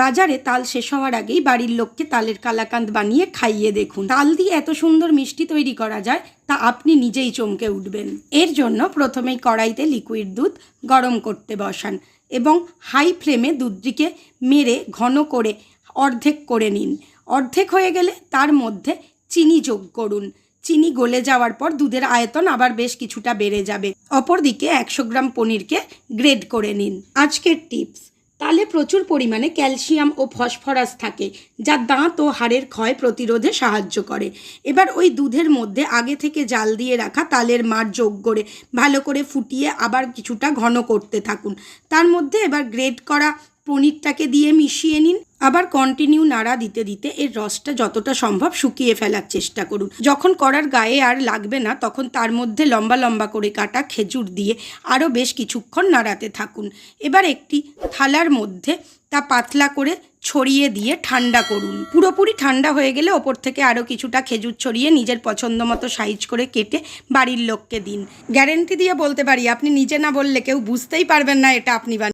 বাজারে তাল শেষ হওয়ার আগেই বাড়ির লোককে তালের কালাকাঁদ বানিয়ে খাইয়ে দেখুন। তাল দিয়ে এত সুন্দর মিষ্টি তৈরি করা যায়, তা আপনি নিজেই চমকে উঠবেন। এর জন্য প্রথমেই কড়াইতে লিকুইড দুধ গরম করতে বসান এবং হাই ফ্লেমে দুধটিকে মেরে ঘন করে অর্ধেক করে নিন। অর্ধেক হয়ে গেলে তার মধ্যে চিনি যোগ করুন। চিনি গলে যাওয়ার পর দুধের আয়তন আবার বেশ কিছুটা বেড়ে যাবে। অপরদিকে একশো গ্রাম পনিরকে গ্রেড করে নিন। আজকের টিপস তালে প্রচুর পরিমাণে ক্যালসিয়াম ও ফসফরাস থাকে, যা দাঁত ও হাড়ের ক্ষয় প্রতিরোধে সাহায্য করে। এবার ওই দুধের মধ্যে আগে থেকে জাল দিয়ে রাখা তালের মার যোগ করে ভালো করে ফুটিয়ে আবার কিছুটা ঘন করতে থাকুন। তার মধ্যে এবার গ্রেড করা পনিরটাকে দিয়ে মিশিয়ে নিন। আবার কন্টিনিউ নাড়া দিতে দিতে এর রসটা যতটা সম্ভব শুকিয়ে ফেলার চেষ্টা করুন। যখন করার গায়ে আর লাগবে না, তখন তার মধ্যে লম্বা লম্বা করে কাটা খেজুর দিয়ে আরও বেশ কিছুক্ষণ নাড়াতে থাকুন। এবার একটি থালার মধ্যে তা পাতলা করে ছড়িয়ে দিয়ে ঠান্ডা করুন। পুরোপুরি ঠান্ডা হয়ে গেলে ওপর থেকে আরও কিছুটা খেজুর ছড়িয়ে নিজের পছন্দ মতো সাইজ করে কেটে বাড়ির লোককে দিন। গ্যারেন্টি দিয়ে বলতে পারি, আপনি নিজে না বললে কেউ বুঝতেই পারবেন না এটা আপনি